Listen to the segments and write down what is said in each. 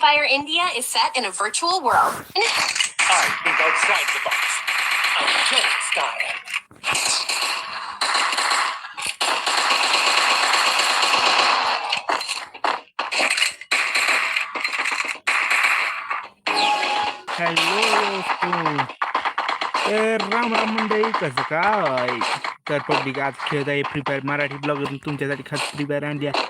Free Fire India is set in a virtual world. And it- I think outside the box. Angelic style. Hello तर राम राम मंडळी कसं काय तर public आज खेळत आहे फ्री फायर मराठी ब्लॉग तुमच्यासाठी खास फ्री फायर आणली आहे.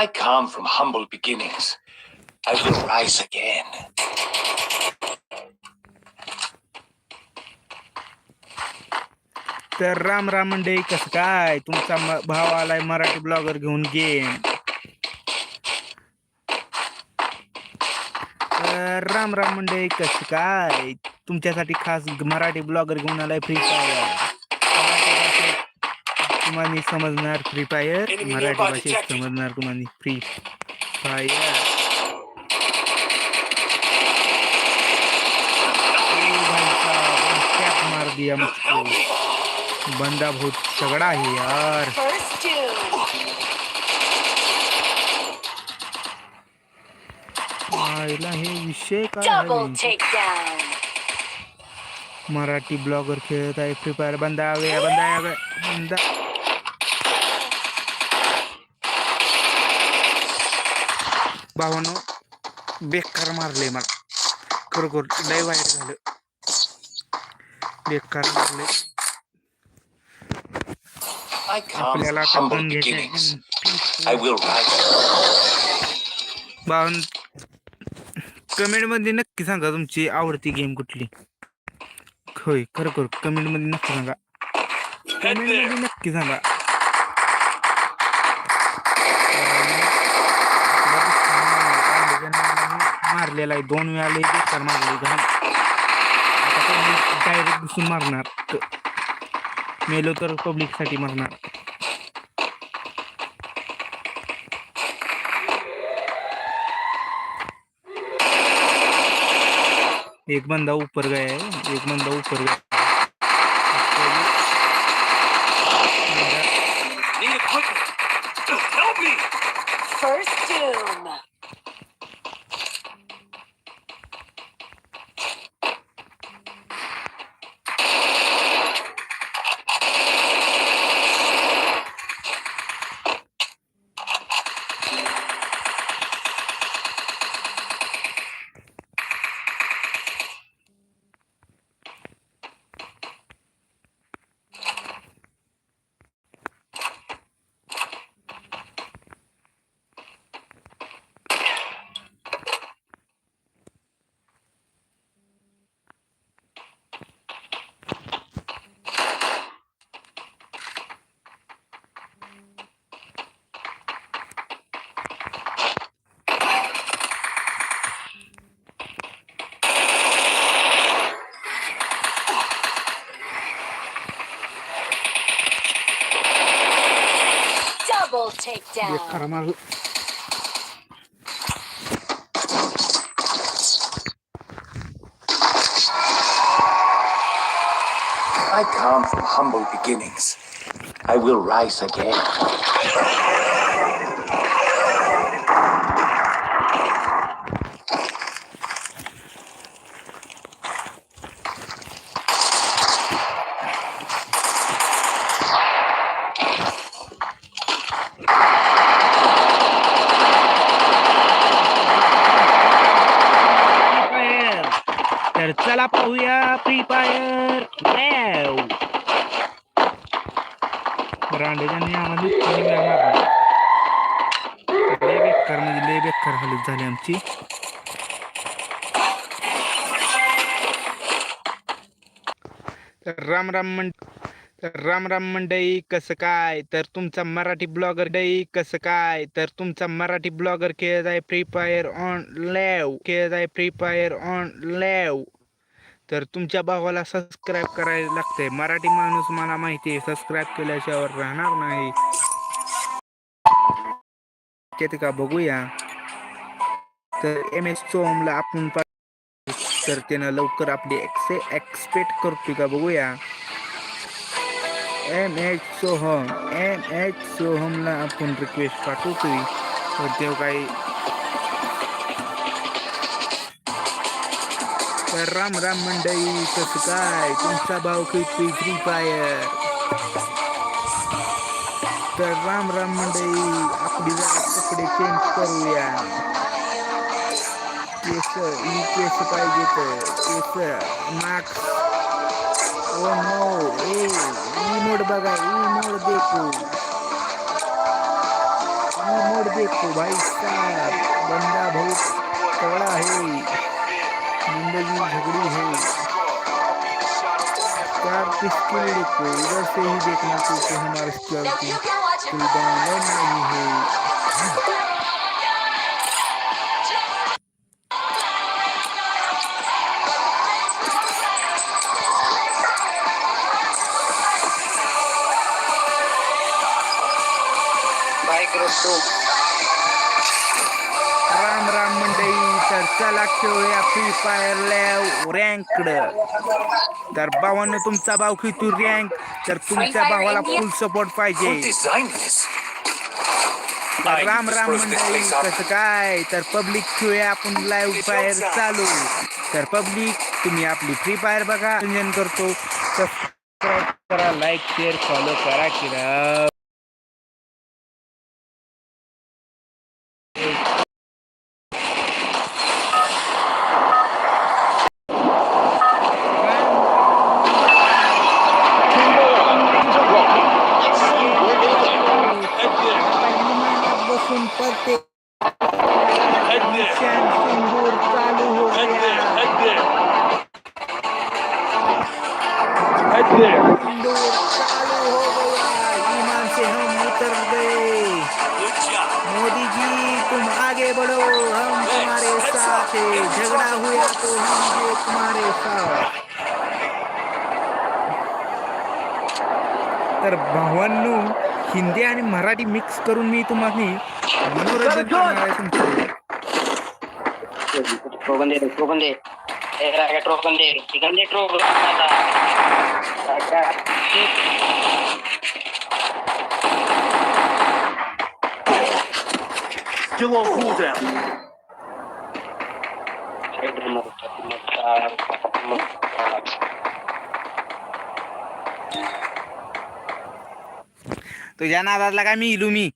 I come from humble beginnings. I will rise again. तर राम राम मंडळी कसं काय तुमचा म- भाव आलाय मराठी ब्लॉगर घेऊन गेम तर राम राम मंडळी कसं काय तुमच्यासाठी खास मराठी ब्लॉगर घेऊन आलाय फ्री फायर मराठी भाषेत तुम्हाला समजणार फ्री फायर मराठी भाषेत. समजणार तुम्हाला फ्री फायर मार दिया मुझको. बंदा बहुत तगड़ा है यार. हे विषय काय. मराठी ब्लॉगर खेळत आहे फ्री फायर बंदा आ गया बंदा आ गया बंदा. भावानो बेकार मारले मला. खरोखर लय वाईट झालं. बेकार मारले आपल्याला beginnings. घ्यायचं I will rise. भावन कमेंटमध्ये नक्की सांगा तुमची आवडती गेम कुठली. होय खरोखर कमेंटमध्ये नक्की सांगा. Head कमेंटमध्ये there. नक्की सांगा. मारलेला आहे. दोन वेळा लई बेकार मारले डायरेक्ट घुसून मारणार. मेलो तर पब्लिकसाठी मारणार. एक बंदा ऊपर गया है. एक बंदा ऊपर गया Double takedown. बेकार मार I come from humble beginnings. I will rise again. पाहूया फ्री फायर रांडेच्या नियमाने आम्हाला लय बेकार म्हणजे लय बेकार हालत झाली आमची. तर राम राम मंड तर राम राम मंडई कसं काय? तर तुमचा मराठी ब्लॉगर डई कसं काय? तर तुमचा मराठी ब्लॉगर खेळत आहे फ्री फायर ऑन लॅव खेळत आहे फ्री फायर ऑन लॅव तर तुमच्या भावाला सबस्क्राईब करायला लागतंय. मराठी माणूस मला माहिती आहे सबस्क्राईब केल्याशिवाय राहणार नाही. ते का बघूया. तर एम एस सोमला आपण तर त्यानं लवकर आपली एक्से एक्सपेक्ट करतोय का बघूया. M H Soham M H सोहमला आपण रिक्वेस्ट पाठवतोय. तर तेव्हा काही राम राम मंडळी कसं काय तुमचा भाव खेळतोय फ्री फायर तर राम राम मंडळी आपली जरा कपडे चेंज करूया केस ही केस पाहिजे तर केस मास्क ओ नो ए मोड बघा ई मोड देखो ई मोड देखो भाई साहब बंदा बहुत तगड़ा है ज़िंदगी झगड़ी है। क्या किसके लिए को इधर से ही देखना क्योंकि हमारे स्क्वाड की। कोई नहीं है। Microsoft खेळूया फ्री फायर रँक रँकड तर भावानं तुमचा भाव खेळतो रँक तर तुमच्या भावाला फुल सपोर्ट पाहिजे. राम राम मंडळी कसं काय? तर पब्लिक खेळूया आपण लाईव्ह फायर चालू. तर पब्लिक तुम्ही आपली फ्री फायर बघा करतो. सबस्क्राईब करा लाईक शेअर फॉलो करा किरा बसून सिंदूर चालू हो गया। सिंदूर चालू हो गया। ईमान से हम उतर गए। मोदी जी तुम आगे बढ़ो। हम तुम्हारे साथ है। झगड़ा हुआ तो हम हैं तुम्हारे साथ। तर भावांनो हिंदी आणि मराठी मिक्स करून मी तुम्हाला मनोरंजन करणार आहे तुमचं. टोकन दे टोकन दे ए दे चिकन दे टोकन Still on cooldown. तुझ्या नादातला काय मी इलू मी?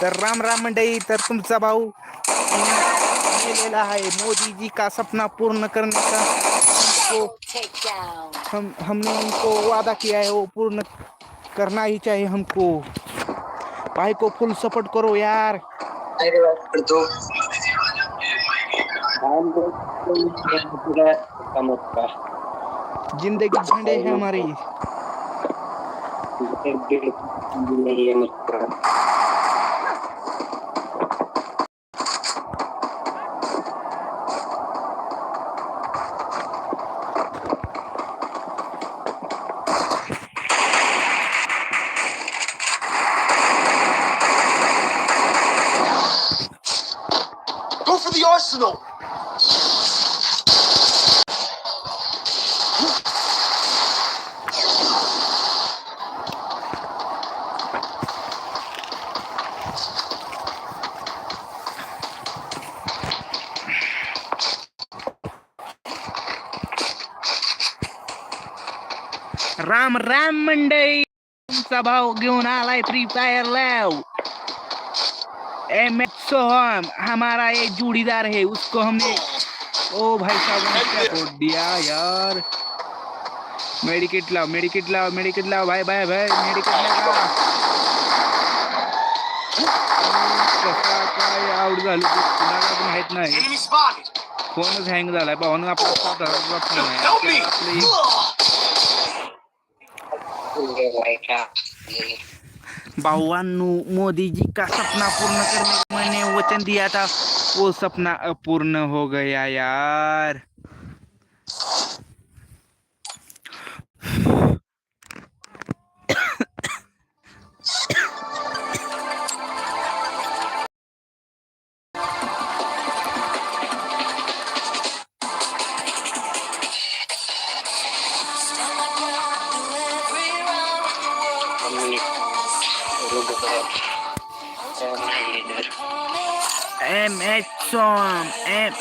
तर राम राम मंडई तर तुमचा भाऊ गेलेला मोदी जी का सपना पूर्ण करने का। हमको हम हमने उनको वादा किया है वो पूर्ण करना ही चाहिए हमको। भाई को फुल सपोर्ट करो यार। तो ज़िंदगी झंडे है हमारी। personal. राम राम मंडई तुमचा भाऊ घेऊन आलाय Free Fire live M H Soham हमारा एक जोड़ीदार है उसको हमने ओ भाई साहब क्या तोड़ दिया यार? मेडिकेट लाव मेडिकेट लाव मेडिकेट लाव भाई भाई भाई मेडिकेट कसा काय आउट झालो कुणाला माहित नाही फोनच हँग झालाय भावानं आपला स्वतःचा फ़ोन आहे. आपलं भावांनो मोदी जी का सपना पूर्ण करने मैंने वचन दिया था। वो सपना अपूर्ण हो गया यार।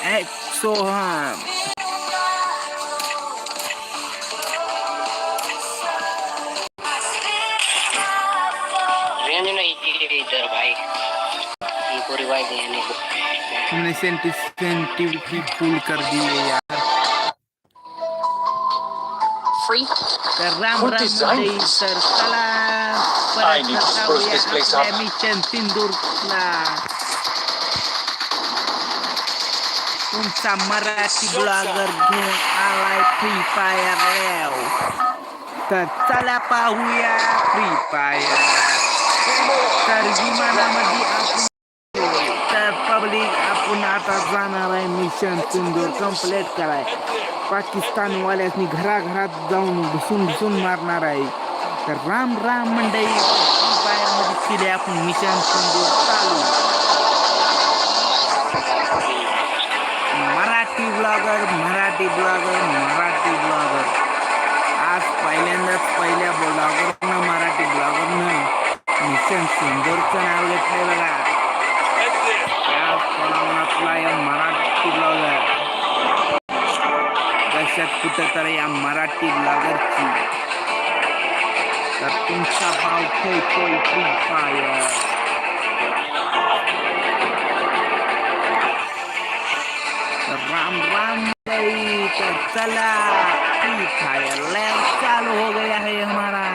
एक सौ हाँ इधर भाई इनको रिवाइव कर दी है यार राम राम सर सलाम परत नसाऊया आम्ही चंतीन दूरला तुमचा मराठी ब्लॉगर घेऊन आलाय फ्री फायर लेव तर चला पाहूया फ्री फायर तर विमानामध्ये आपण तर पब्लिक आपण आता जाणार आहे मिशन सिंदूर कंप्लीट कराय. पाकिस्तानवाल्यासनी घराघरात जाऊन घुसून घुसून मारणार आहे. तर राम राम मंडळी फ्री फायरमध्ये केले आपण मिशन सिंदूर चालू. Blogger Marathi blogger Marathi blogger. आज पहिल्यांदाच पहिल्या ब्लॉगरनं मराठी ब्लॉगरनं मिशन सिंदूरचं नाव घेतलंय बघा. या प्रमाणातला या मराठी ब्लॉगर. कशात कुठं तर या मराठी ब्लॉगरची. तर तुमचा भाव खेळतोय फ्री फायर राम राम भाई तो चला फ्री फायर लैब चालू हो गया है हमारा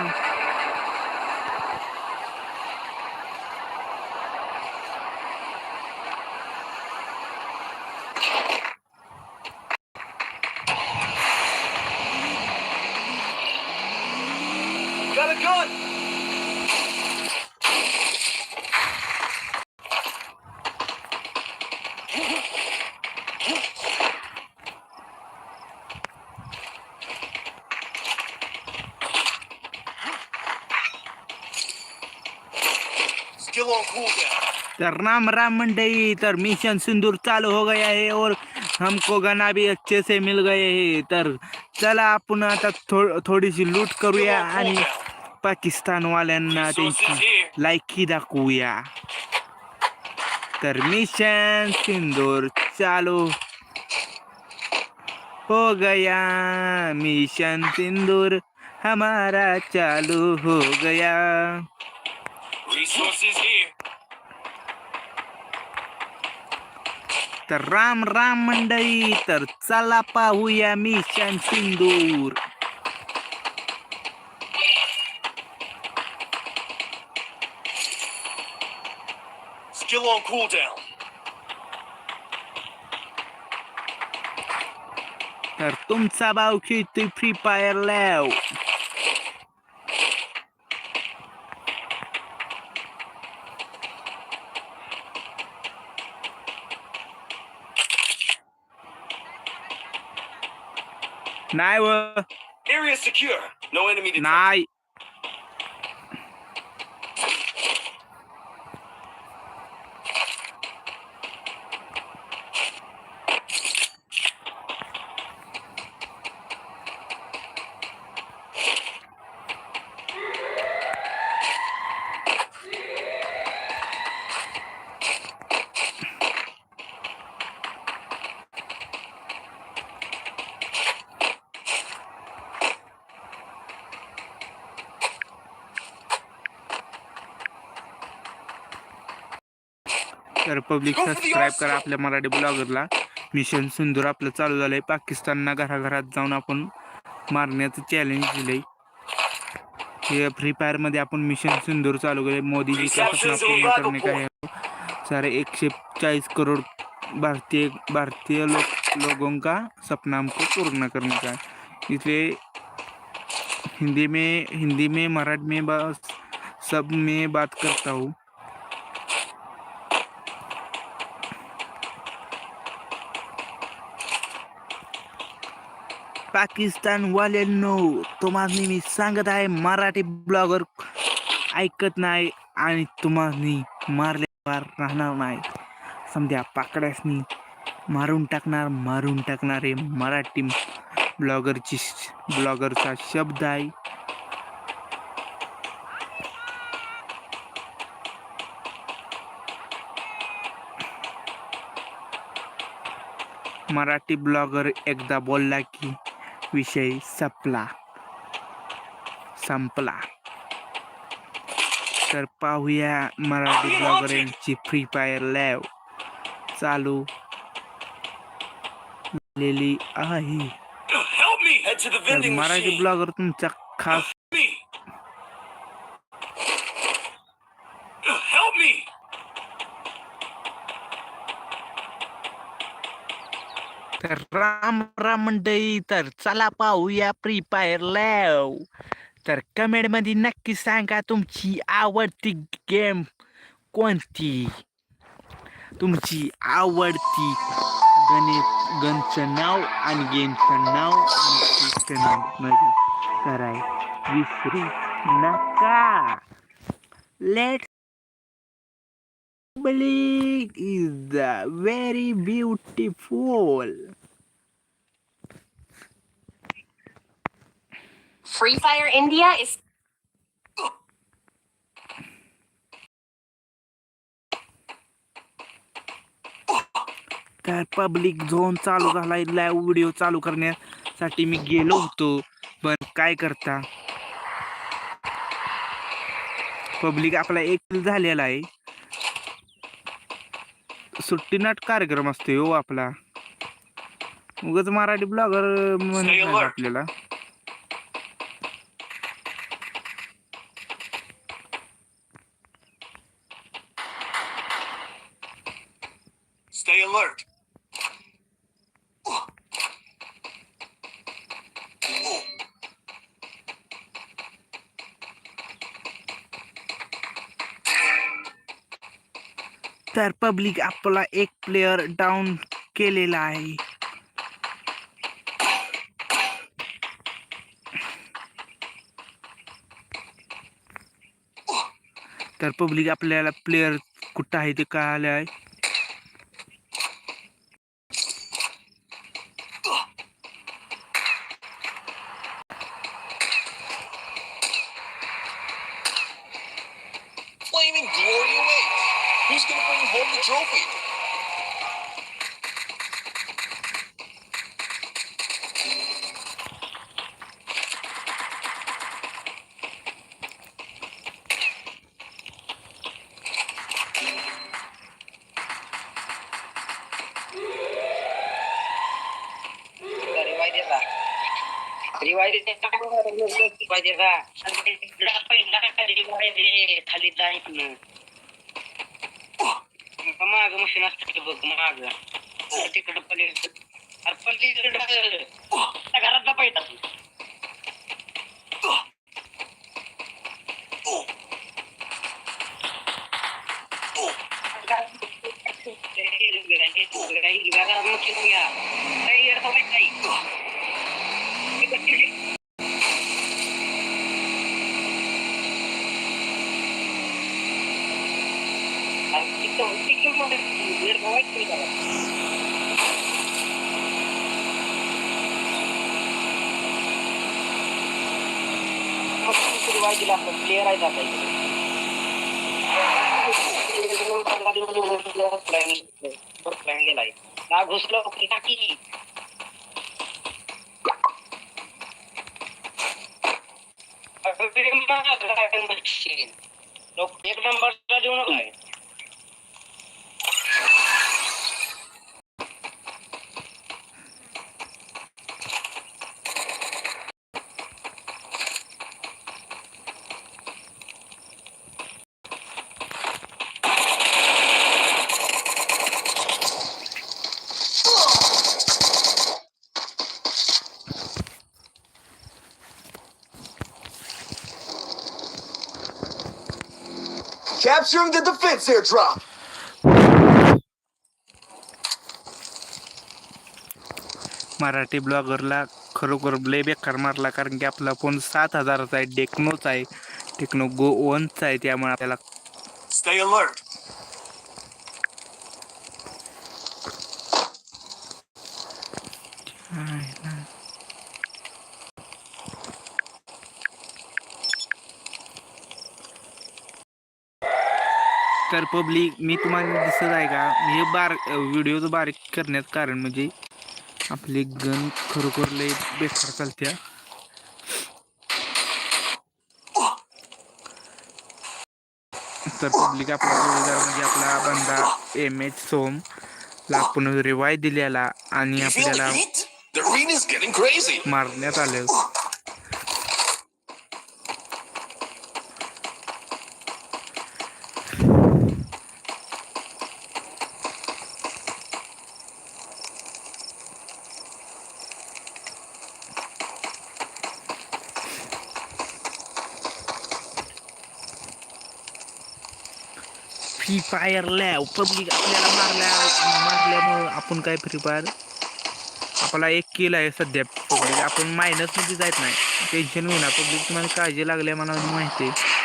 Got a gun. तर राम राम मंडई। तर मिशन सिंदूर चालू हो गया है और हमको गना भी अच्छे से मिल गए है। तर चला आपण आता थो थोडीशी लूट करूया आणि पाकिस्तान वाल्यांना त्यांची लायकी दाखवूया। तर मिशन सिंदूर चालू हो गया। मिशन सिंदूर हमारा चालू हो गया। तर राम राम मंडळी तर चला पाहूया mission Sindoor Skill on cooldown. तर तुमचा भाव खेळतोय Free Fire live Naira. Area secure. No enemy detected. Nai. Public subscribe करा आपल्या मराठी ब्लॉगरला मिशन सिंदूर आपलं चालू झालंय. पाकिस्तानना घराघरात जाऊन आपण मारण्याचं चॅलेंज दिलंय. हे फ्री फायरमध्ये आपण मिशन सिंदूर चालू केले मोदीजी का सपना पूर्ण करने का है सारे एकशे चाळीस करोड भारतीय भारतीय लोग लोगों का सपना हमको पूर्ण करने का है इसलिए हिंदी में हिंदी में मराठी में बस सब में बात करता हूँ. पाकिस्तान वाल्यांनो तुम्हाला मी सांगत आहे मराठी ब्लॉगर ऐकत नाही आणि तुम्हाला मार राहणार नाही. समजा पाकड्यासनी मारून टाकणार मारून टाकणार हे मराठी ब्लॉगरची ब्लॉगरचा शब्द आहे. मराठी ब्लॉगर एकदा बोलला की विषय संपला. संपला. तर पाहूया मराठी ब्लॉगर यांची फ्री फायर लॅव चालू आहे. मराठी ब्लॉगर तुमचा खास तर राम राम मंडळी तर चला पाहूया फ्री फायर लॅव तर कमेंटमध्ये नक्की सांगा तुमची आवडती गेम कोणती? तुमची आवडती गणेश गनचं नाव आणि गेमचं नाव आणि कराय विसरू नका. Let Public is the very beautiful. Free Fire India is तर पब्लिक झोन चालू झालाय लाईव्ह व्हिडिओ चालू करण्यासाठी मी गेलो होतो. पण काय करता? पब्लिक आपला एक झालेला आहे. सुट्टीनाट कार्यक्रम असतो हो आपला. उगाच मराठी ब्लॉगर म्हणत आपल्याला. पब्लिक आपला एक प्लेयर डाउन केलेला आहे. तर पब्लिक आपल्याला प्लेयर कुठं आहे ते कळालं आहे रिवाय देता रिवाय देता पहिला रिवाय दे खाली जाईत ना माग मशीन असते बघ माग तिकडं पलीकडे अरे पलीकडं त्या घरात जा पाहिजे हिरव्या घरात ಶುರುವಾಗಿಲ್ಲ ಕ್ಲಿಯರ್ ಆಯ್ತಾ ಪ್ಲಾನ್ ಪ್ಲಾನ್ गेलाय ना घुसलो की मशीन एक नंबरचा देऊ नका capturing the defense airdrop. Marathi ब्लॉगरला खरोखर लय बेकार मारला कारण की आपला फोन सात हजाराचा आहे टेक्नोचा आहे टेक्नो गो वनचा आहे त्यामुळे आपल्याला Stay alert. पब्लिक मी तुम्हाला दिसत आहे का? हे बार व्हिडिओचं बारीक करण्यात कारण म्हणजे आपली गन खरोखर लय बेकार चालत्या. तर पब्लिक आपला जोडीदार म्हणजे आपला बंदा एम एच सोम ला आपण रिवाय दिलेला आणि आपल्याला. मारण्यात आलं. फ्री फायर पब्लिक आपल्याला मारल्या मारल्यामुळं आपण काय फ्री फायर आपला एक किल आहे सध्या पब्लिक आपण मायनसमध्ये जायत नाही. टेन्शन घेऊ ना पब्लिक तुम्हाला काळजी लागल्या मला माहिती आहे.